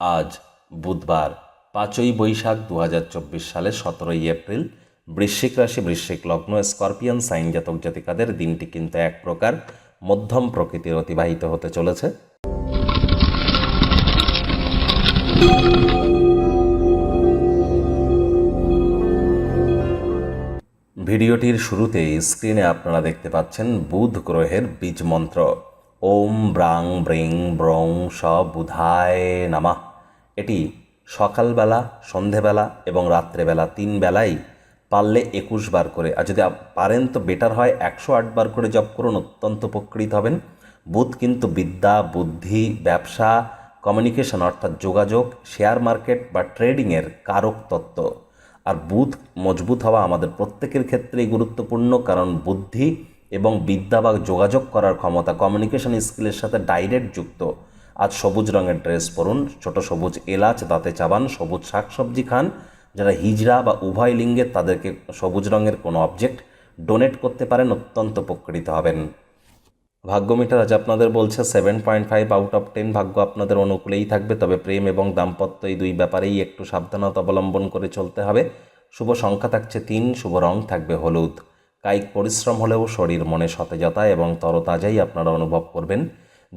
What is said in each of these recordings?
আজ বুধবার, পাঁচই বৈশাখ দু সালের সতেরোই এপ্রিল, বৃশ্চিক রাশি, বৃশ্চিক লগ্ন, স্করপিয়ান, সাইন জাতক জাতিকাদের দিনটি কিন্তু এক প্রকার মধ্যম প্রকৃতির অতিবাহিত হতে চলেছে। ভিডিওটির শুরুতে স্ক্রিনে আপনারা দেখতে পাচ্ছেন বুধ গ্রহের বীজ মন্ত্র। ওম ব্রাং ব্রিং ব্রং স বুধায় নামা। এটি সকালবেলা, সন্ধেবেলা এবং রাত্রেবেলা তিন বেলাই পারলে একুশ বার করে। আর যদি পারেন তো বেটার হয়, একশো আট বার করে জপ করুন, অত্যন্ত উপকৃত হবেন। বুধ কিন্তু বিদ্যা, বুদ্ধি, ব্যবসা কমিউনিকেশন অর্থাৎ যোগাযোগ শেয়ার মার্কেট বা ট্রেডিংয়ের কারক তত্ত্ব। আর বুধ মজবুত হওয়া আমাদের প্রত্যেকের ক্ষেত্রেই গুরুত্বপূর্ণ, কারণ বুদ্ধি এবং বিদ্যা বা যোগাযোগ করার ক্ষমতা কমিউনিকেশন স্কিলের সাথে ডাইরেক্ট যুক্ত। আজ সবুজ রঙের ড্রেস পরুন, ছোট সবুজ এলাচ, দাঁতে চাবান, সবুজ শাকসবজি খান। যারা হিজড়া বা উভয় লিঙ্গের তাদেরকে সবুজ রঙের কোনো অবজেক্ট ডোনেট করতে পারেন, অত্যন্ত উপকৃত হবেন। ভাগ্য মিটার আজ আপনাদের বলছে seven point five out of ten ভাগ্য আপনাদের অনুকূলেই থাকবে, তবে প্রেম এবং দাম্পত্য এই দুই ব্যাপারেই একটু সাবধানতা অবলম্বন করে চলতে হবে। শুভ সংখ্যা থাকছে তিন, শুভ রং থাকবে হলুদ। কায়িক পরিশ্রম হলেও শরীর মনে সতেজতা এবং তরতাজাই আপনারা অনুভব করবেন।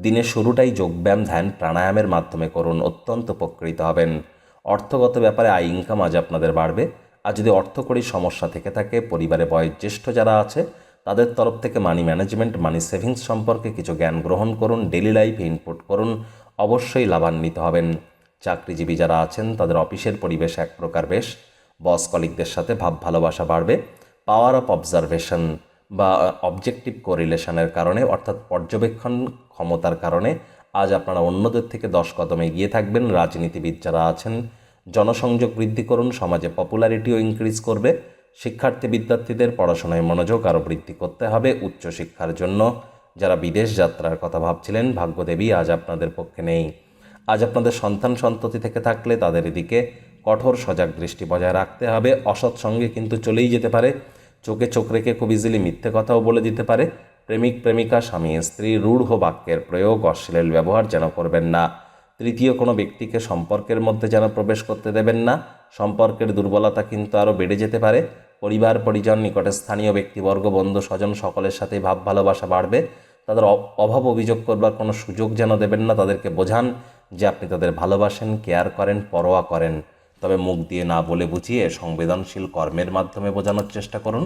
দিনের শুরুটাই যোগব্যায়াম ধ্যান প্রাণায়ামের মাধ্যমে করুন, অত্যন্ত উপকৃত হবেন। অর্থগত ব্যাপারে আয় ইনকাম আজ আপনাদের বাড়বে। আর যদি অর্থকরী সমস্যা থেকে থাকে, পরিবারে বয়োজ্যেষ্ঠ যারা আছে, তাদের তরফ থেকে মানি ম্যানেজমেন্ট মানি সেভিংস সম্পর্কে কিছু জ্ঞান গ্রহণ করুন ডেলি লাইফে ইনপুট করুন, অবশ্যই লাভান্বিত হবেন। চাকরিজীবী যারা আছেন, তাদের অফিসের পরিবেশ এক প্রকার বেশ। বস কলিকদের সাথে ভাব ভালোবাসা বাড়বে। পাওয়ার অফ অবজারভেশন বা অবজেক্টিভ কোরিলেশনের কারণে, অর্থাৎ পর্যবেক্ষণ ক্ষমতার কারণে আজ আপনারা অন্যদের থেকে দশ কদমে এগিয়ে থাকবেন। রাজনীতিবিদ যারা আছেন, জনসংযোগ বৃদ্ধি করুন, সমাজে পপুলারিটিও ইনক্রিজ করবে, শিক্ষার্থী বিদ্যার্থীদের পড়াশোনায় মনোযোগ আরও বৃদ্ধি করতে হবে, উচ্চশিক্ষার জন্য। যারা বিদেশ যাত্রার কথা ভাবছিলেন, ভাগ্যদেবী আজ আপনাদের পক্ষে নেই। আজ আপনাদের সন্তান সন্ততি থেকে থাকলে তাদের এদিকে কঠোর সজাগ দৃষ্টি বজায় রাখতে হবে। অসৎ সঙ্গে কিন্তু চলেই যেতে পারে। চোখে চোখ রেখে খুব ইজিলি মিথ্যে কথাও বলে দিতে পারে। প্রেমিক, প্রেমিকা, স্বামী, স্ত্রী, রূঢ় বাক্যের প্রয়োগ, অশ্লীল ব্যবহার যেন করবেন না। তৃতীয়, কোনো ব্যক্তিকে সম্পর্কের মধ্যে যেন প্রবেশ করতে দেবেন না। সম্পর্কের দুর্বলতা কিন্তু আরও বেড়ে যেতে পারে। পরিবার, পরিজন, নিকটে স্থানীয় ব্যক্তিবর্গ, বন্ধু, স্বজন সকলের সাথে ভাব ভালোবাসা বাড়বে। তাদের অভাব অভিযোগ করবার কোনো সুযোগ যেন দেবেন না। তাদেরকে বোঝান যে আপনি তাদের ভালোবাসেন কেয়ার করেন, পরোয়া করেন। তবে মুখ দিয়ে না বলে বুঝিয়ে সংবেদনশীল কর্মের মাধ্যমে বোঝানোর চেষ্টা করুন।